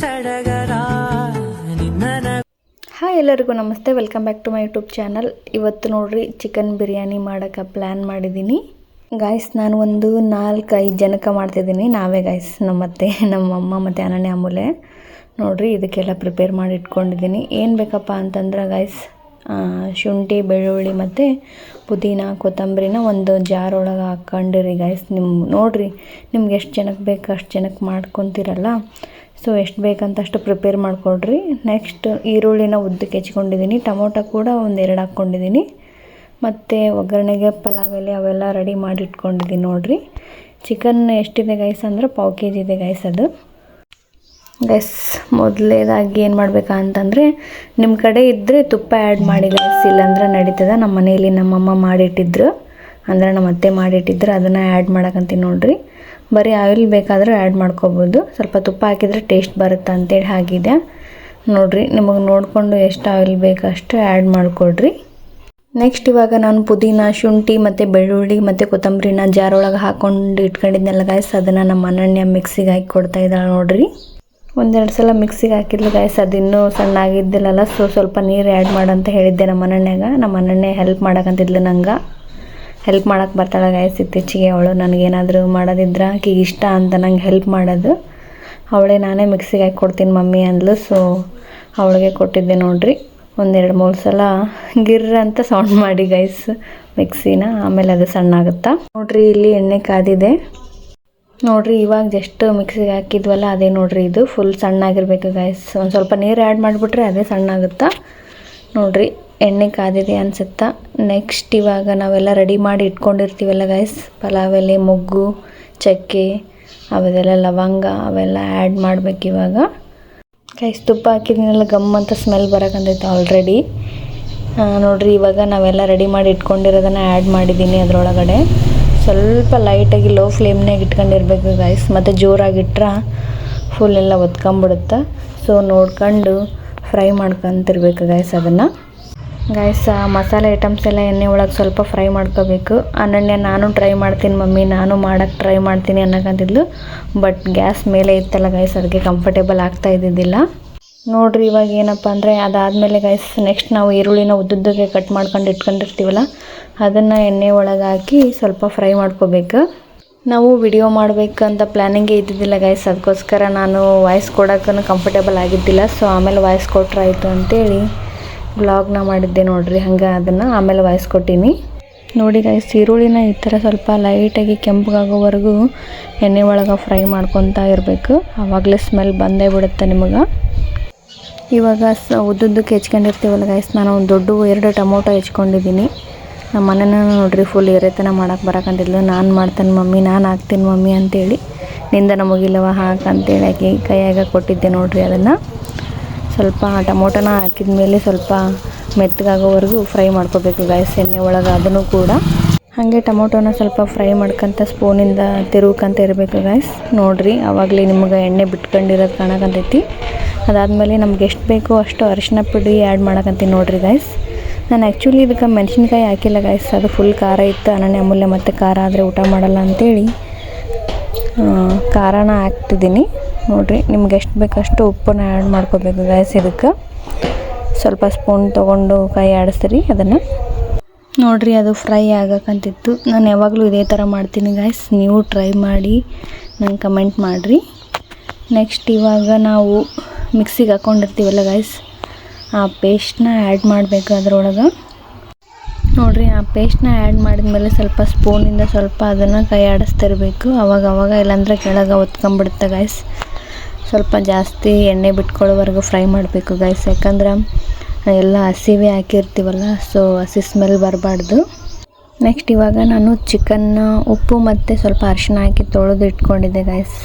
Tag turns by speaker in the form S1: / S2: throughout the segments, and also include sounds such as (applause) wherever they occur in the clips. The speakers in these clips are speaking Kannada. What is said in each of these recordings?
S1: ಸಡಗರ
S2: ಹಾಯ್ ಎಲ್ಲರಿಗೂ ನಮಸ್ತೆ welcome back to my YouTube channel ಇವತ್ತು ನೋಡ್ರಿ ಚಿಕನ್ ಬಿರಿಯಾನಿ ಮಾಡೋಕ್ಕೆ ಪ್ಲ್ಯಾನ್ ಮಾಡಿದ್ದೀನಿ. ಗಾಯ್ಸ್ ನಾನು ಒಂದು ನಾಲ್ಕು ಐದು ಜನಕ್ಕೆ ಮಾಡ್ತಿದ್ದೀನಿ. ನಾವೇ ಗಾಯ್ಸ್ ನಮ್ಮ ಅತ್ತೆ, ನಮ್ಮ ಅಮ್ಮ ಮತ್ತು ಅನನ್ಯ ಅಮೂಲೆ ನೋಡ್ರಿ, ಇದಕ್ಕೆಲ್ಲ ಪ್ರಿಪೇರ್ ಮಾಡಿ ಇಟ್ಕೊಂಡಿದ್ದೀನಿ. ಏನು ಬೇಕಪ್ಪ ಅಂತಂದ್ರೆ ಗಾಯ್ಸ್ ಶುಂಠಿ, ಬೆಳ್ಳುಳ್ಳಿ ಮತ್ತು ಪುದೀನ, ಕೊತ್ತಂಬರಿನ ಒಂದು ಜಾರ್ ಒಳಗೆ ಹಾಕ್ಕೊಂಡಿರಿ ಗೈಸ್ ನಿಮ್ಮ ನೋಡಿರಿ, ನಿಮ್ಗೆ ಎಷ್ಟು ಜನಕ್ಕೆ ಬೇಕು ಅಷ್ಟು ಜನಕ್ಕೆ ಮಾಡ್ಕೊತೀರಲ್ಲ. ಸೊ ಎಷ್ಟು ಬೇಕಂತ ಅಷ್ಟು ಪ್ರಿಪೇರ್ ಮಾಡಿಕೊಡ್ರಿ. ನೆಕ್ಸ್ಟ್ ಈರುಳ್ಳಿನ ಉದ್ದಕ್ಕೆ ಹೆಚ್ಕೊಂಡಿದ್ದೀನಿ ಟೊಮೊಟೊ ಕೂಡ ಒಂದೆರಡು ಹಾಕ್ಕೊಂಡಿದ್ದೀನಿ ಮತ್ತು ಒಗ್ಗರಣೆಗೆ ಪಲಾವ್ ಎಲೆ ಅವೆಲ್ಲ ರೆಡಿ ಮಾಡಿ ಇಟ್ಕೊಂಡಿದ್ದೀನಿ ನೋಡಿರಿ. ಚಿಕನ್ ಎಷ್ಟಿದೆ ಗೈಸ್ ಅಂದ್ರೆ ಪಾವು ಕೆ ಜಿ ಇದೆ ಗೈಸ್ ಅದು. ಗೈಸ್ ಮೊದಲೇದಾಗಿ ಏನು ಮಾಡಬೇಕಾ ಅಂತಂದರೆ ನಿಮ್ಮ ಕಡೆ ಇದ್ದರೆ ತುಪ್ಪ ಆ್ಯಡ್ ಮಾಡಿ ಗೈಸ್ ಇಲ್ಲಾಂದ್ರೆ ನಡೀತದೆ. ನಮ್ಮ ಮನೇಲಿ ನಮ್ಮಮ್ಮ ಮಾಡಿಟ್ಟಿದ್ರು. ಅಂದರೆ ನಮ್ಮ ಅತ್ತೆ ಮಾಡಿಟ್ಟಿದ್ರು. ಅದನ್ನು ಆ್ಯಡ್ ಮಾಡಕ್ಕಂತೀನಿ ನೋಡಿರಿ. ಬರೀ ಆಯಿಲ್ ಬೇಕಾದರೂ ಆ್ಯಡ್ ಮಾಡ್ಕೋಬೋದು. ಸ್ವಲ್ಪ ತುಪ್ಪ ಹಾಕಿದರೆ ಟೇಸ್ಟ್ ಬರುತ್ತೆ ಅಂತೇಳಿ ಹಾಗಿದೆ. ನೋಡಿರಿ, ನಿಮಗೆ ನೋಡಿಕೊಂಡು ಎಷ್ಟು ಆಯಿಲ್ ಬೇಕು ಅಷ್ಟು ಆ್ಯಡ್ ಮಾಡಿಕೊಡ್ರಿ. ನೆಕ್ಸ್ಟ್ ಇವಾಗ ನಾನು ಪುದೀನ, ಶುಂಠಿ ಮತ್ತು ಬೆಳ್ಳುಳ್ಳಿ ಮತ್ತು ಕೊತ್ತಂಬರಿನ ಜಾರೊಳಗೆ ಹಾಕ್ಕೊಂಡು ಇಟ್ಕೊಂಡಿದ್ನೆಲ್ಲ ಗಾಯ್ಸ್ ಅದನ್ನು ನಮ್ಮ ಅನನ್ಯ ಮಿಕ್ಸಿಗೆ ಹಾಕಿ ಕೊಡ್ತಾ ಇದ್ದಾಳೆ ನೋಡ್ರಿ. ಒಂದೆರಡು ಸಲ ಮಿಕ್ಸಿಗೆ ಹಾಕಿದ್ಲು ಗಾಯ್ಸ್ ಅದು ಇನ್ನೂ ಸಣ್ಣ ಆಗಿದ್ದಿಲ್ಲಲ್ಲ ಸೊ ಸ್ವಲ್ಪ ನೀರು ಆ್ಯಡ್ ಮಾಡಂತ ಹೇಳಿದ್ದೆ ನಮ್ಮ ಅನನ್ಯಾಗ ನಮ್ಮ ಅನನ್ಯ ಹೆಲ್ಪ್ ಮಾಡಕ್ಕಂತಿದ್ಲು ನಂಗೆ. ಹೆಲ್ಪ್ ಮಾಡಕ್ಕೆ ಬರ್ತಾಳೆ ಗಾಯ್ಸ್ ಇತ್ತೀಚೆಗೆ ಅವಳು. ನನಗೇನಾದರೂ ಮಾಡೋದಿದ್ರೆ ಆಕೆಗೆ ಇಷ್ಟ ಅಂತ ನಂಗೆ ಹೆಲ್ಪ್ ಮಾಡೋದು. ಅವಳೇ ನಾನೇ ಮಿಕ್ಸಿಗೆ ಹಾಕಿ ಕೊಡ್ತೀನಿ ಮಮ್ಮಿ ಅಂದ್ಲು ಸೊ ಅವಳಿಗೆ ಕೊಟ್ಟಿದ್ದೆ ನೋಡ್ರಿ. ಒಂದೆರಡು ಮೂರು ಸಲ ಗಿರ್ರ ಅಂತ ಸೌಂಡ್ ಮಾಡಿ ಗೈಸ್ ಮಿಕ್ಸಿನ. ಆಮೇಲೆ ಅದು ಸಣ್ಣ ಆಗುತ್ತಾ ನೋಡ್ರಿ ಇಲ್ಲಿ ಎಣ್ಣೆ ಕಾದಿದೆ. ನೋಡ್ರಿ, ಇವಾಗ ಜಸ್ಟ್ ಮಿಕ್ಸಿಗೆ ಹಾಕಿದ್ವಲ್ಲ, ಅದೇ ನೋಡ್ರಿ ಇದು ಫುಲ್ ಸಣ್ಣಾಗಿರ್ಬೇಕು ಗೈಸ್ ಒಂದು ಸ್ವಲ್ಪ ನೀರು ಆ್ಯಡ್ ಮಾಡಿಬಿಟ್ರೆ ಅದೇ ಸಣ್ಣ ಆಗುತ್ತಾ ನೋಡ್ರಿ, ಎಣ್ಣೆ ಕಾದಿದೆ ಅನ್ಸುತ್ತಾ? ನೆಕ್ಸ್ಟ್ ಇವಾಗ ನಾವೆಲ್ಲ ರೆಡಿ ಮಾಡಿ ಇಟ್ಕೊಂಡಿರ್ತೀವಲ್ಲ ಗೈಸ್ ಪಲಾವ್ ಎಲೆ ಮೊಗ್ಗು, ಚಕ್ಕೆ, ಅವೆಲ್ಲ ಲವಂಗ, ಅವೆಲ್ಲ ಆ್ಯಡ್ ಮಾಡ್ಬೇಕು ಇವಾಗ. ಗೈಸ್ ತುಪ್ಪ ಹಾಕಿದ್ನೆಲ್ಲ, ಗಮ್ ಅಂತ ಸ್ಮೆಲ್ ಬರೋಕಂತೈತೆ ಆಲ್ರೆಡಿ ನೋಡ್ರಿ, ಇವಾಗ ನಾವೆಲ್ಲ ರೆಡಿ ಮಾಡಿ ಇಟ್ಕೊಂಡಿರೋದನ್ನು ಆ್ಯಡ್ ಮಾಡಿದ್ದೀನಿ ಅದರೊಳಗಡೆ. ಸ್ವಲ್ಪ ಲೈಟಾಗಿ ಲೋ ಫ್ಲೇಮ್ನಾಗ ಇಟ್ಕೊಂಡಿರ್ಬೇಕು ಗೈಸ್ ಮತ್ತು ಜೋರಾಗಿಟ್ರೆ ಫುಲ್ ಎಲ್ಲ ಒತ್ಕೊಂಬಿಡುತ್ತೆ ಸೊ ನೋಡ್ಕೊಂಡು ಫ್ರೈ ಮಾಡ್ಕೊಂತಿರ್ಬೇಕು ಗೈಸ್ ಅದನ್ನು. ಆ ಮಸಾಲೆ ಐಟಮ್ಸ್ ಎಲ್ಲ ಎಣ್ಣೆ ಒಳಗೆ ಸ್ವಲ್ಪ ಫ್ರೈ ಮಾಡ್ಕೋಬೇಕು. ಅನನ್ಯ ನಾನು ಟ್ರೈ ಮಾಡ್ತೀನಿ, ಮಮ್ಮಿ. ನಾನು ಮಾಡೋಕ್ಕೆ ಟ್ರೈ ಮಾಡ್ತೀನಿ ಅನ್ನಕಂತಿದ್ಲು. ಬಟ್ ಗ್ಯಾಸ್ ಮೇಲೆ ಇತ್ತಲ್ಲ ಗೈಸ್ ಅದಕ್ಕೆ ಕಂಫರ್ಟೇಬಲ್ ಆಗ್ತಾ ಇದ್ದಿದ್ದಿಲ್ಲ. ನೋಡ್ರಿ ಇವಾಗ ಏನಪ್ಪ ಅಂದರೆ ಅದಾದಮೇಲೆ ಗೈಸ್ ನೆಕ್ಸ್ಟ್ ನಾವು ಈರುಳ್ಳಿನ ಉದ್ದುದ್ದಕ್ಕೆ ಕಟ್ ಮಾಡ್ಕೊಂಡು ಇಟ್ಕೊಂಡಿರ್ತೀವಲ್ಲ, ಅದನ್ನು ಎಣ್ಣೆ ಒಳಗೆ ಹಾಕಿ ಸ್ವಲ್ಪ ಫ್ರೈ ಮಾಡ್ಕೋಬೇಕು. ನಾವು ವಿಡಿಯೋ ಮಾಡಬೇಕಂತ ಪ್ಲ್ಯಾನಿಂಗೇ ಇದ್ದಿದ್ದಿಲ್ಲ ಗೈಸ್ ಅದಕ್ಕೋಸ್ಕರ ನಾನು ವಾಯ್ಸ್ ಕೊಡೋಕ್ಕೂ ಕಂಫರ್ಟೇಬಲ್ ಆಗಿದ್ದಿಲ್ಲ. ಸೊ ಆಮೇಲೆ ವಾಯ್ಸ್ ಕೊಟ್ರಾಯಿತು ಅಂತೇಳಿ ಬ್ಲಾಗ್ನ ಮಾಡಿದ್ದೆ ನೋಡಿರಿ, ಹಂಗೆ ಅದನ್ನು ಆಮೇಲೆ ವಾಯ್ಸ್ ಕೊಟ್ಟೀನಿ. ನೋಡಿ ಗೈಸ್ ಈರುಳ್ಳಿನ ಈ ಥರ ಸ್ವಲ್ಪ ಲೈಟಾಗಿ ಕೆಂಪಗಾಗೋವರೆಗೂ ಎಣ್ಣೆ ಒಳಗೆ ಫ್ರೈ ಮಾಡ್ಕೊತಾ ಇರಬೇಕು. ಆವಾಗಲೇ ಸ್ಮೆಲ್ ಬಂದೇ ಬಿಡುತ್ತೆ ನಿಮಗೆ. ಇವಾಗ ಸ ಉದ್ದುದ್ದಕ್ಕೆ ಹೆಚ್ಕೊಂಡಿರ್ತೀವಲ್ಲ ಗೈಸ್ ನಾನು ಒಂದು ದೊಡ್ಡ ಎರಡು ಟೊಮೊಟೊ ಹೆಚ್ಕೊಂಡಿದ್ದೀನಿ. ನಮ್ಮ ಮನೇನ ನೋಡಿರಿ ಫುಲ್ ಎರೆತನ ಮಾಡೋಕೆ ಬರಕಂತಿದ್ಲು ನಾನು ಮಾಡ್ತೇನೆ ಮಮ್ಮಿ, ನಾನು ಹಾಕ್ತೀನಿ ಮಮ್ಮಿ ಅಂತೇಳಿ ನಿಂದ ನಮಗಿಲ್ಲವ ಹಾಕಂತೇಳಿ ಆಕೆ ಕೈಯಾಗ ಕೊಟ್ಟಿದ್ದೆ ನೋಡಿರಿ ಅದನ್ನು. ಸ್ವಲ್ಪ ಟೊಮೊಟೊನ ಹಾಕಿದ ಮೇಲೆ ಸ್ವಲ್ಪ ಮೆತ್ತಗಾಗೋವರೆಗೂ ಫ್ರೈ ಮಾಡ್ಕೋಬೇಕು ಗೈಸ್ ಎಣ್ಣೆ ಒಳಗೆ ಅದನ್ನು ಕೂಡ. ಹಾಗೆ ಟೊಮೊಟೊನ ಸ್ವಲ್ಪ ಫ್ರೈ ಮಾಡ್ಕೊಂತ ಸ್ಪೂನಿಂದ ತಿರುಗ್ಕೊಂತ ಇರಬೇಕು ಗಾಯ್ಸ್ ನೋಡಿರಿ ಆವಾಗಲೇ ನಿಮ್ಗೆ ಎಣ್ಣೆ ಬಿಟ್ಕೊಂಡಿರೋದು ಕಾಣಕಂತೈತಿ ಅದಾದಮೇಲೆ ನಮ್ಗೆ ಎಷ್ಟು ಬೇಕೋ ಅಷ್ಟು ಅರಿಶಿನ ಪುಡಿ ಆ್ಯಡ್ ಮಾಡಕಂತೀನಿ ನೋಡಿರಿ ಗೈಸ್ ನಾನು ಆ್ಯಕ್ಚುಲಿ ಇದಕ್ಕೆ ಮೆಣಸಿನ್ಕಾಯಿ ಹಾಕಿಲ್ಲ ಗಾಯ್ಸ್ ಅದು ಫುಲ್ ಖಾರ ಇತ್ತು, ಅನನ್ಯ, ಅಮೂಲ್ಯ ಮತ್ತು ಖಾರ ಆದರೆ ಊಟ ಮಾಡಲ್ಲ ಅಂತೇಳಿ. ಖಾರನ ಹಾಕ್ತಿದ್ದೀನಿ. ನೋಡಿರಿ, ನಿಮ್ಗೆ ಎಷ್ಟು ಬೇಕಷ್ಟು ಉಪ್ಪನ್ನ ಆ್ಯಡ್ ಮಾಡ್ಕೋಬೇಕು ಗೈಸ್ ಇದಕ್ಕೆ. ಸ್ವಲ್ಪ ಸ್ಪೂನ್ ತೊಗೊಂಡು ಕೈ ಆಡಿಸ್ರಿ ಅದನ್ನು. ನೋಡಿರಿ, ಅದು ಫ್ರೈ ಆಗಕ್ಕಂತಿತ್ತು ನಾನು ಯಾವಾಗಲೂ ಇದೇ ಥರ ಮಾಡ್ತೀನಿ ಗಾಯ್ಸ್ ನೀವು ಟ್ರೈ ಮಾಡಿ ನಂಗೆ ಕಮೆಂಟ್ ಮಾಡಿರಿ. ನೆಕ್ಸ್ಟ್ ಇವಾಗ ನಾವು ಮಿಕ್ಸಿಗೆ ಹಾಕ್ಕೊಂಡಿರ್ತೀವಲ್ಲ ಗಾಯ್ಸ್ ಆ ಪೇಸ್ಟ್ನ ಆ್ಯಡ್ ಮಾಡಬೇಕು ಅದರೊಳಗೆ. ನೋಡಿರಿ, ಆ ಪೇಸ್ಟ್ನ ಆ್ಯಡ್ ಮಾಡಿದ್ಮೇಲೆ ಸ್ವಲ್ಪ ಸ್ಪೂನಿಂದ ಸ್ವಲ್ಪ ಅದನ್ನು ಕೈ ಆಡಿಸ್ತಿರ್ಬೇಕು. ಅವಾಗ ಅವಾಗ ಇಲ್ಲಾಂದ್ರೆ ಕೆಳಗೆ ಒತ್ಕೊಂಬಿಡುತ್ತೆ ಗಾಯ್ಸ್ ಸ್ವಲ್ಪ ಜಾಸ್ತಿ ಎಣ್ಣೆ ಬಿಟ್ಕೊಳ್ಳೋವರೆಗೂ ಫ್ರೈ ಮಾಡಬೇಕು ಗಾಯ್ಸ್ ಯಾಕಂದ್ರೆ ಎಲ್ಲ ಹಸಿವೆ ಹಾಕಿರ್ತೀವಲ್ಲ ಸೊ ಹಸಿ ಸ್ಮೆಲ್ ಬರಬಾರ್ದು. ನೆಕ್ಸ್ಟ್ ಇವಾಗ ನಾನು ಚಿಕನ್ನ ಉಪ್ಪು ಮತ್ತು ಸ್ವಲ್ಪ ಅರಿಶಿನ ಹಾಕಿ ತೊಳೆದು ಇಟ್ಕೊಂಡಿದ್ದೆ ಗೈಸ್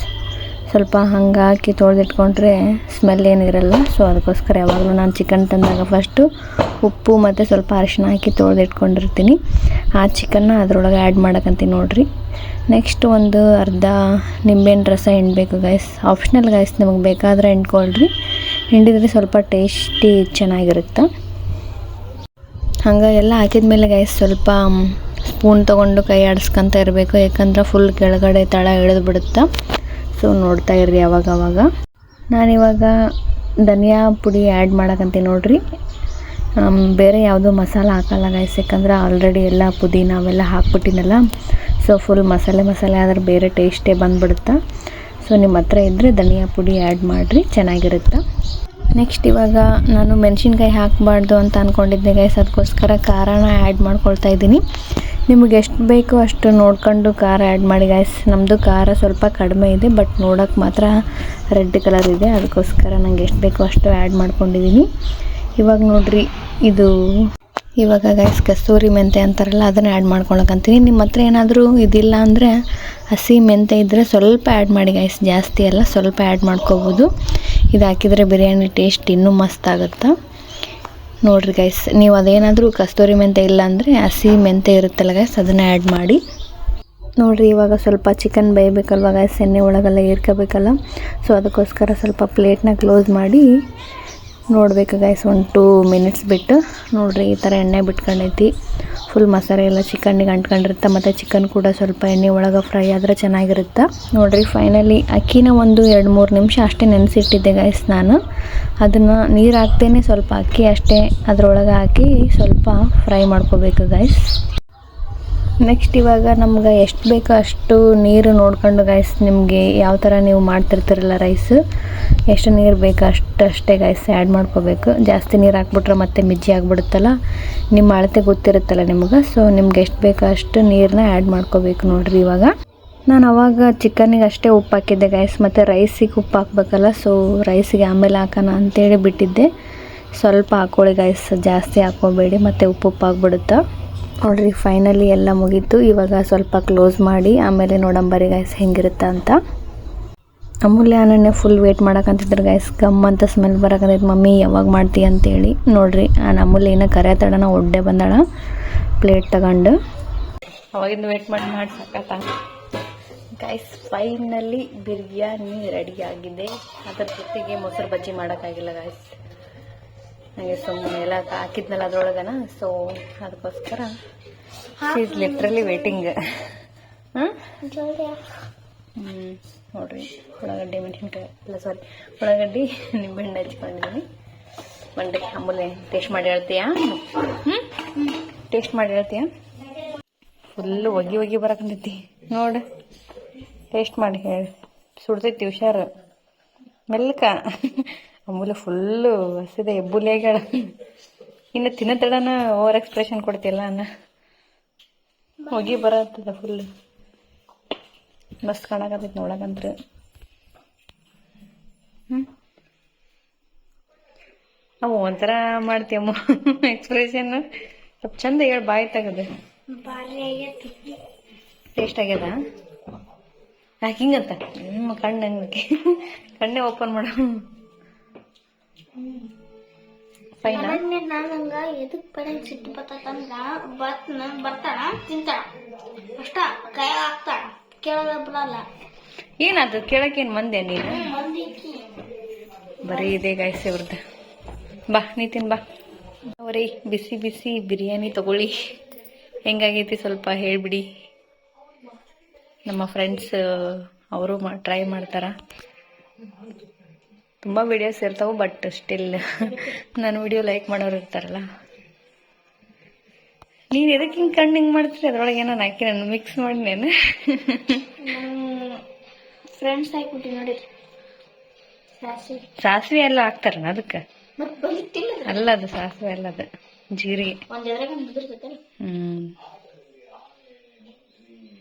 S2: ಸ್ವಲ್ಪ ಹಂಗೆ ಹಾಕಿ ತೊಳೆದಿಟ್ಕೊಂಡ್ರೆ ಸ್ಮೆಲ್ ಏನಿರಲ್ಲ ಸೊ ಅದಕ್ಕೋಸ್ಕರ ಯಾವಾಗಲೂ ನಾನು ಚಿಕನ್ ತಂದಾಗ ಫಸ್ಟು ಉಪ್ಪು ಮತ್ತು ಸ್ವಲ್ಪ ಅರಿಶಿನ ಹಾಕಿ ತೊಳೆದಿಟ್ಕೊಂಡಿರ್ತೀನಿ. ಆ ಚಿಕನ್ನ ಅದರೊಳಗೆ ಆ್ಯಡ್ ಮಾಡೋಕ್ಕಂತೀನಿ ನೋಡಿರಿ. ನೆಕ್ಸ್ಟ್ ಒಂದು ಅರ್ಧ ನಿಂಬೆಹಣ್ಣು ರಸ ಹಿಂಡಬೇಕು ಗೈಸ್ ಆಪ್ಷನಲ್ ಗೈಸ್ ನಿಮಗೆ ಬೇಕಾದರೆ ಹಿಂಡ್ಕೊಳ್ರಿ. ಹಿಂಡಿದ್ರೆ ಸ್ವಲ್ಪ ಟೇಸ್ಟಿ ಚೆನ್ನಾಗಿರುತ್ತೆ. ಹಂಗೆ ಎಲ್ಲ ಹಾಕಿದ ಮೇಲೆ ಗೈಸ್ ಸ್ವಲ್ಪ ಸ್ಪೂನ್ ತೊಗೊಂಡು ಕೈ ಆಡಿಸ್ಕೊಂತ ಇರಬೇಕು. ಯಾಕಂದ್ರೆ ಫುಲ್ ಕೆಳಗಡೆ ತಳ ಇಳಿದು ಬಿಡುತ್ತೆ. ಸೊ ನೋಡ್ತಾ ಇರ್ರಿ ಅವಾಗ ಅವಾಗ ನಾನಿವಾಗ ಧನಿಯಾ ಪುಡಿ ಆ್ಯಡ್ ಮಾಡಕ್ಕಂತೀನಿ ನೋಡ್ರಿ. ಬೇರೆ ಯಾವುದೂ ಮಸಾಲ ಹಾಕಲ್ಲ ಗೈಸ್ ಯಾಕಂದ್ರೆ ಆಲ್ರೆಡಿ ಎಲ್ಲ ಪುದೀನ ಅವೆಲ್ಲ ಹಾಕ್ಬಿಟ್ಟಿನಲ್ಲ. ಸೊ ಫುಲ್ ಮಸಾಲೆ ಮಸಾಲೆ ಆದ್ರೆ ಬೇರೆ ಟೇಸ್ಟೇ ಬಂದ್ಬಿಡುತ್ತೆ. ಸೊ ನಿಮ್ಮ ಹತ್ರ ಇದ್ದರೆ ಧನಿಯಾ ಪುಡಿ ಆ್ಯಡ್ ಮಾಡಿರಿ, ಚೆನ್ನಾಗಿರುತ್ತೆ? ನೆಕ್ಸ್ಟ್ ಇವಾಗ ನಾನು ಮೆಣಸಿನ್ಕಾಯಿ ಹಾಕಬಾರ್ದು ಅಂತ ಅಂದ್ಕೊಂಡಿದ್ದೆ ಗೈಸ್ ಅದಕ್ಕೋಸ್ಕರ ಖಾರನ ಆ್ಯಡ್ ಮಾಡ್ಕೊಳ್ತಾ ಇದ್ದೀನಿ. ನಿಮಗೆ ಎಷ್ಟು ಬೇಕೋ ಅಷ್ಟು ನೋಡ್ಕೊಂಡು ಖಾರ ಆ್ಯಡ್ ಮಾಡಿ ಗೈಸ್ ನಮ್ಮದು ಖಾರ ಸ್ವಲ್ಪ ಕಡಿಮೆ ಇದೆ ಬಟ್ ನೋಡೋಕ್ಕೆ ಮಾತ್ರ ರೆಡ್ ಕಲರ್ ಇದೆ. ಅದಕ್ಕೋಸ್ಕರ ನಂಗೆ ಎಷ್ಟು ಬೇಕೋ ಅಷ್ಟು ಆ್ಯಡ್ ಮಾಡ್ಕೊಂಡಿದ್ದೀನಿ. ಇವಾಗ ನೋಡಿರಿ, ಇದು ಇವಾಗ ಗೈಸ್ ಕಸ್ತೂರಿ ಮೆಂತೆ ಅಂತಾರಲ್ಲ, ಅದನ್ನು ಆ್ಯಡ್ ಮಾಡ್ಕೊಳಕಂತೀನಿ. ನಿಮ್ಮ ಹತ್ರ ಏನಾದರೂ ಇದಿಲ್ಲ ಅಂದರೆ ಹಸಿ ಮೆಂತೆ ಇದ್ದರೆ ಸ್ವಲ್ಪ ಆ್ಯಡ್ ಮಾಡಿ ಗೈಸ್ ಜಾಸ್ತಿ ಅಲ್ಲ, ಸ್ವಲ್ಪ ಆ್ಯಡ್ ಮಾಡ್ಕೋಬೋದು. ಇದು ಹಾಕಿದರೆ ಬಿರಿಯಾನಿ ಟೇಸ್ಟ್ ಇನ್ನೂ ಮಸ್ತ್ ಆಗುತ್ತೆ? ನೋಡಿರಿ ಗೈಸ್ ನೀವು ಅದೇನಾದರೂ ಕಸ್ತೂರಿ ಮೆಂತೆ ಇಲ್ಲ ಅಂದರೆ ಹಸಿ ಮೆಂತೆ ಇರುತ್ತಲ್ಲ ಗೈಸ್ ಅದನ್ನು ಆ್ಯಡ್ ಮಾಡಿ. ನೋಡಿರಿ, ಇವಾಗ ಸ್ವಲ್ಪ ಚಿಕನ್ ಬೇಯಬೇಕಲ್ವ ಗೈಸ್ ಎಣ್ಣೆ ಒಳಗೆಲ್ಲ ಏರ್ಕೋಬೇಕಲ್ಲ. ಸೊ ಅದಕ್ಕೋಸ್ಕರ ಸ್ವಲ್ಪ ಪ್ಲೇಟ್ನ ಕ್ಲೋಸ್ ಮಾಡಿ ನೋಡ್ಬೇಕು ಗೈಸ್ ಒನ್ ಟೂ ಮಿನಿಟ್ಸ್ ಬಿಟ್ಟು. ನೋಡ್ರಿ, ಈ ಥರ ಎಣ್ಣೆ ಬಿಟ್ಕೊಂಡೈತಿ. ಫುಲ್ ಮಸಾಲೆ ಎಲ್ಲ ಚಿಕನ್ನಿಗೆ ಅಂಟ್ಕೊಂಡಿರುತ್ತೆ, ಮತ್ತು ಚಿಕನ್ ಕೂಡ ಸ್ವಲ್ಪ ಎಣ್ಣೆ ಒಳಗೆ ಫ್ರೈ ಆದರೆ ಚೆನ್ನಾಗಿರುತ್ತೆ. ನೋಡಿರಿ ಫೈನಲಿ ಅಕ್ಕಿನ ಒಂದು ಎರಡು ಮೂರು ನಿಮಿಷ ಅಷ್ಟೇ ನೆನೆಸಿಟ್ಟಿದ್ದೆ ಗೈಸ್ ನಾನು. ಅದನ್ನು ನೀರು ಹಾಕ್ತೇನೆ, ಸ್ವಲ್ಪ ಅಕ್ಕಿ ಅಷ್ಟೇ. ಅದರೊಳಗೆ ಹಾಕಿ ಸ್ವಲ್ಪ ಫ್ರೈ ಮಾಡ್ಕೋಬೇಕು ಗೈಸ್ ನೆಕ್ಸ್ಟ್ ಇವಾಗ ನಮ್ಗೆ ಎಷ್ಟು ಬೇಕೋ ಅಷ್ಟು ನೀರು ನೋಡ್ಕೊಂಡು ಗೈಸ್ ನಿಮಗೆ ಯಾವ ಥರ ನೀವು ಮಾಡ್ತಿರ್ತೀರಲ್ಲ ರೈಸ್ ಎಷ್ಟು ನೀರು ಬೇಕೋ ಅಷ್ಟಷ್ಟೇ ಗೈಸ್ ಆ್ಯಡ್ ಮಾಡ್ಕೋಬೇಕು. ಜಾಸ್ತಿ ನೀರು ಹಾಕ್ಬಿಟ್ರೆ ಮತ್ತೆ ಮಿಜ್ಜಿ ಆಗಿಬಿಡುತ್ತಲ್ಲ? ನಿಮ್ಮ ಅಳತೆ ಗೊತ್ತಿರುತ್ತಲ್ಲ ನಿಮ್ಗೆ ಸೊ ನಿಮ್ಗೆ ಎಷ್ಟು ಬೇಕೋ ಅಷ್ಟು ನೀರನ್ನ ಆ್ಯಡ್ ಮಾಡ್ಕೋಬೇಕು ನೋಡಿರಿ ಇವಾಗ. ನಾನು ಅವಾಗ ಚಿಕನಿಗೆ ಅಷ್ಟೇ ಉಪ್ಪು ಹಾಕಿದ್ದೆ ಗೈಸ್ ಮತ್ತು ರೈಸಿಗೆ ಉಪ್ಪು ಹಾಕ್ಬೇಕಲ್ಲ ಸೊ ರೈಸಿಗೆ ಆಮೇಲೆ ಹಾಕೋಣ ಅಂತೇಳಿ ಬಿಟ್ಟಿದ್ದೆ. ಸ್ವಲ್ಪ ಹಾಕೊಳ್ಳಿ ಗೈಸ್ ಜಾಸ್ತಿ ಹಾಕ್ಕೋಬೇಡಿ, ಮತ್ತು ಉಪ್ಪು ಉಪ್ಪು ಆಗ್ಬಿಡುತ್ತೆ? ನೋಡ್ರಿ ಫೈನಲಿ ಎಲ್ಲ ಮುಗೀತು. ಇವಾಗ ಸ್ವಲ್ಪ ಕ್ಲೋಸ್ ಮಾಡಿ, ಆಮೇಲೆ ನೋಡಂಬರಿ ಗೈಸ್ ಹೆಂಗಿರುತ್ತೆ ಅಂತ. ಅಮೂಲ್ಯ ಅನನ್ಯ ಫುಲ್ ವೇಟ್ ಮಾಡೋಕ್ಕಂತಿದ್ರು ಗೈಸ್ ಗಮ್ ಅಂತ ಸ್ಮೆಲ್ ಬರಕಂತೈತೆ. ಮಮ್ಮಿ, ಯಾವಾಗ ಮಾಡ್ತೀಯ ಅಂತೇಳಿ. ನೋಡ್ರಿ ನಾನು ಅಮೂಲ್ಯ ಏನೋ ತಡನ, ಒಡ್ಡೆ ಬಂದಾಳ. ಪ್ಲೇಟ್ ತಗೊಂಡು. ಅವಾಗಿಂದ ವೇಟ್ ಮಾಡಿ ಮಾಡಿ ಸಾಕತ್ತ. ಗೈಸ್ ಫೈನಲಿ ಬಿರಿಯಾನಿ ರೆಡಿ ಆಗಿದೆ. ಅದ್ರ ಜೊತೆಗೆ ಮೊಸರು ಬಜ್ಜಿ ಮಾಡೋಕ್ಕಾಗಿಲ್ಲ ಗೈಸ್ ನನಗೆ ಸುಮ್ಮನೆ ಎಲ್ಲ ಹಾಕಿದ್ನಲ್ಲ ಅದ್ರೊಳಗನ ಸೊ ಅದಕ್ಕೋಸ್ಕರ ಈಸ್ ಲಿಟ್ರಲಿ ವೇಟಿಂಗ್ ಹಾಂ ಹ್ಞೂ ನೋಡ್ರಿ. ಉಳ್ಳಾಗಡ್ಡಿ ಮೆಣಸಿನ್ಕಾಯಿ ಇಲ್ಲ ಸಾರಿ ಉಳ್ಳಾಗಡ್ಡಿ ನಿಂಬೆಹಣ್ಣು ಹಚ್ಕೊಂಡಿದ್ದೀನಿ ಬಂಡೆ ಆಮೇಲೆ ಟೇಸ್ಟ್ ಮಾಡಿ ಹೇಳ್ತೀಯಾ? ಹ್ಮ್? ಟೇಸ್ಟ್ ಮಾಡಿ ಹೇಳ್ತೀಯಾ? ಫುಲ್ಲು ಒಗಿ ಒಗಿ ಬರಕಂತೈತಿ. ನೋಡು. ಟೇಸ್ಟ್ ಮಾಡಿ ಹೇಳಿ. ಸುಡ್ತೈತಿ ಹುಷಾರು. ಮೆಲ್ಕ. ಅಮೂಲ್ಯ ಫುಲ್ಲು ಹಸಿದೆ ಎಬ್ಬುಲೇಗಳ ಇನ್ನು ತಿನ್ನ ತಡನ ಓವರ್ ಎಕ್ಸ್ಪ್ರೆಷನ್ ಕೊಡ್ತಿಲ್ಲ ಅನ್ನ. ಹೋಗಿ ಬರತ್ತದ ಫುಲ್ ಮಸ್ತ್ ಕಾಣಕತ್ತೈತಿ ನೋಡಕಂತ್ರ. ಹ್ಞೂ ಅವು ಒಂಥರ ಮಾಡ್ತೀಯಮ್ಮ ಎಕ್ಸ್ಪ್ರೆಷನ್ (laughs) ಸ್ವಲ್ಪ ಚಂದ ಹೇಳಿ ಬಾಯಿ ತೆಗದು. ಟೇಸ್ಟ್ ಆಗ್ಯದ? ಹಿಂಗಂತ? ಹ್ಞೂ ಕಣ್ಣು ಕಣ್ಣೇ ಓಪನ್ ಮಾಡ. ಫೈನಾ
S3: ಕೇಳಕೇನ್ ಎದಕ್ ಬರೀ ಸಿಟ್ಟು ಬರ್ತಂದ್ರ ಬತ್ ಬರ್ತಾಳ ತಿಂತಾಳ. ಅಷ್ಟ ಕೈ ಹಾಕ್ತಾಳ. ಕೇಳೋದ ಬಿಡಲ್ಲ.
S2: ಏನಾದ್ರು ಕೇಳಕ್ಕೇನು ಮಂದೆ ನೀನು ಬರೀ ಇದೆ ಗಾಯ್ಸ್ ಬಾ ನೀ ತಿನ್ ಬಾ. ಅವರೇ ಬಿಸಿ ಬಿಸಿ ಬಿರಿಯಾನಿ ತಗೊಳ್ಳಿ. ಹೆಂಗಾಗೈತಿ ಸ್ವಲ್ಪ ಹೇಳ್ಬಿಡಿ. ನಮ್ಮ ಫ್ರೆಂಡ್ಸ್ ಅವರು ಟ್ರೈ ಮಾಡ್ತಾರ. ತುಂಬ ವಿಡಿಯೋಸ್ ಇರ್ತಾವೆ ಬಟ್ ಸ್ಟಿಲ್ ನನ್ನ ವಿಡಿಯೋ ಲೈಕ್ ಮಾಡೋರು ಇರ್ತಾರಲ್ಲ. ನೀನು ಎದಕ್ಕೆ ಹಿಂಗೆ ಕಣ್ಣು ಹಿಂಗೆ ಮಾಡ್ತೀರಿ? ಅದ್ರೊಳಗೆ ಏನೋ ಹಾಕಿ ನಾನು ಮಿಕ್ಸ್ ಮಾಡಿ ನಾನು.
S3: ಫ್ರೆಂಡ್ಸ್ ಹಾಕ್ಬಿಟ್ಟು ನೋಡಿ ಸಾಸಿ
S2: ಸಾಸಿವೆ. ಎಲ್ಲ ಹಾಕ್ತಾರನ ಅದಕ್ಕೆ ಅಲ್ಲ ಅದು ಸಾಸಿವೆ ಅಲ್ಲ ಅದು ಜೀರಿಗೆ.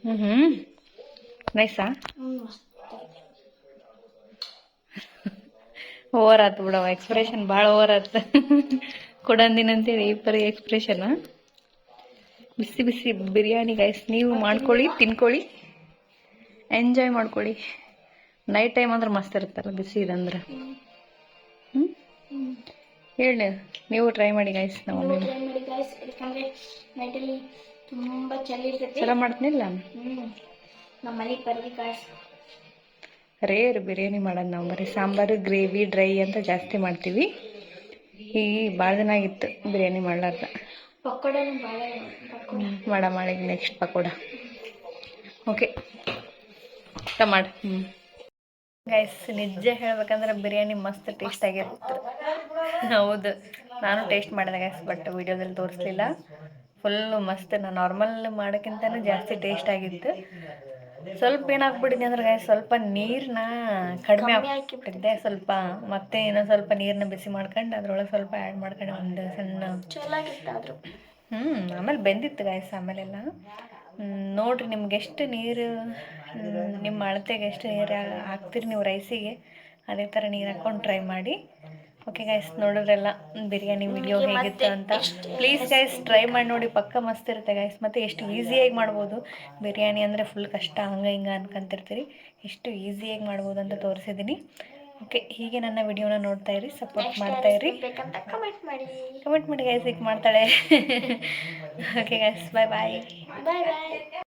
S2: ಹ್ಞೂ ಹ್ಞೂ ನೈಸಾ ಓವರ್ ಆತು ಬಿಡವ ಎಕ್ಸ್ಪ್ರೆಷನ್ ಭಾಳ ಓವರ್ ಆತು. ಕೊಡಂದಿನ ಅಂತೇಳಿ ಈ ಪರಿ ಎಕ್ಸ್ಪ್ರೆಷನ್ ಬಿಸಿ ಬಿಸಿ ಬಿರಿಯಾನಿ ಗೈಸ್ ನೀವು ಮಾಡ್ಕೊಳ್ಳಿ ತಿನ್ಕೊಳ್ಳಿ. ಎಂಜಾಯ್ ಮಾಡ್ಕೊಳ್ಳಿ. ನೈಟ್ ಟೈಮ್ ಅಂದ್ರೆ ಮಸ್ತ್ ಇರುತ್ತಲ್ಲ ಬಿಸಿ ಇದಂದ್ರೆ. ಹೇಳಿ ನೀವು ಟ್ರೈ ಮಾಡಿ ಗೈಸ್ ನಾವು
S3: ಟ್ರೈ ಮಾಡಿ ಯಾಕಂದ್ರೆ ನೈಟಲ್ಲಿ ತುಂಬಾ ಚಳಿ ಇರ್ತೈತಿ.
S2: ಚಲೋ ಮಾಡ್ತೀನಿ
S3: ಇಲ್ಲ ನಮ್ಮ ಮನೆಗೆ ಬರ್ರಿ ಗಾಯ್ಸ್
S2: ರೇರ್ ಬಿರಿಯಾನಿ ಮಾಡೋದು ನಾವು. ಬರೀ ಸಾಂಬಾರು ಗ್ರೇವಿ ಡ್ರೈ ಅಂತ ಜಾಸ್ತಿ ಮಾಡ್ತೀವಿ. ಈ ಭಾಳ ದಿನ ಆಗಿತ್ತು ಬಿರಿಯಾನಿ ಮಾಡ್ಲಾರ್ದ.
S3: ಪಕೋಡ.
S2: ಮಾಡ ಮಾಡಿ ನೆಕ್ಸ್ಟ್ ಪಕೋಡ. ಓಕೆ ಮಾಡಿ. ಹ್ಞೂ ಗೈಸ್ ನಿಜ ಹೇಳ್ಬೇಕಂದ್ರೆ ಬಿರಿಯಾನಿ ಮಸ್ತ್ ಟೇಸ್ಟ್ ಆಗಿರುತ್ತೆ. ಹೌದು. ನಾನು ಟೇಸ್ಟ್ ಮಾಡಿದೆ ಗೈಸ್ ಬಟ್ ವಿಡಿಯೋದಲ್ಲಿ ತೋರಿಸ್ಲಿಲ್ಲ. ಫುಲ್ಲು ಮಸ್ತ್. ನಾನು ನಾರ್ಮಲ್ ಮಾಡೋಕ್ಕಿಂತನೂ ಜಾಸ್ತಿ ಟೇಸ್ಟ್ ಆಗಿತ್ತು. ಸ್ವಲ್ಪ ಏನಾಗ್ಬಿಟ್ಟಿದೆ ಅಂದ್ರೆ ಗಾಯ ಸ್ವಲ್ಪ ನೀರನ್ನ ಕಡಿಮೆ ಹಾಕಿಬಿಟ್ಟಿದ್ದೆ ಸ್ವಲ್ಪ ಮತ್ತೆ ಏನೋ ಸ್ವಲ್ಪ ನೀರನ್ನ ಬಿಸಿ ಮಾಡ್ಕೊಂಡು ಅದ್ರೊಳಗೆ ಸ್ವಲ್ಪ ಆ್ಯಡ್ ಮಾಡ್ಕೊಂಡು ಒಂದು ಸಣ್ಣ ಹ್ಞೂ ಆಮೇಲೆ ಬೆಂದಿತ್ತು ಗಾಯಸ್ ಆಮೇಲೆಲ್ಲ. ನೋಡಿರಿ ನೋಡ್ರಿ ನಿಮ್ಗೆ ಎಷ್ಟು ನೀರು ನಿಮ್ಮ ಅಳತೆಗೆ ಎಷ್ಟು ನೀರು ಹಾಕ್ತೀರಿ ನೀವು ರೈಸಿಗೆ ಅದೇ ಥರ ನೀರು ಹಾಕ್ಕೊಂಡು ಟ್ರೈ ಮಾಡಿ. ಓಕೆ ಗೈಸ್ ನೋಡಿದ್ರೆಲ್ಲ ಬಿರಿಯಾನಿ ವಿಡಿಯೋ ಹೇಗಿತ್ತು ಅಂತ. ಪ್ಲೀಸ್ ಗೈಸ್ ಟ್ರೈ ಮಾಡಿ ನೋಡಿ ಪಕ್ಕ ಮಸ್ತ್ ಇರುತ್ತೆ ಗೈಸ್ ಮತ್ತು ಎಷ್ಟು ಈಸಿಯಾಗಿ ಮಾಡ್ಬೋದು. ಬಿರಿಯಾನಿ ಅಂದರೆ ಫುಲ್ ಕಷ್ಟ ಹಂಗೆ ಹಿಂಗೆ ಅನ್ಕೊಂತಿರ್ತೀರಿ. ಎಷ್ಟು ಈಸಿಯಾಗಿ ಮಾಡ್ಬೋದು ಅಂತ ತೋರಿಸಿದ್ದೀನಿ ಓಕೆ ಹೀಗೆ ನನ್ನ ವಿಡಿಯೋನ ನೋಡ್ತಾ ಇರಿ ಸಪೋರ್ಟ್ ಮಾಡ್ತಾ ಇರಿ.
S3: ಕಮೆಂಟ್ ಮಾಡಿ.
S2: ಕಮೆಂಟ್ ಮಾಡಿ ಗೈಸ್ ಈಗ ಮಾಡ್ತಾಳೆ. ಓಕೆ ಗೈಸ್ ಬಾಯ್ ಬಾಯ್
S3: ಬಾಯ್ ಬಾಯ್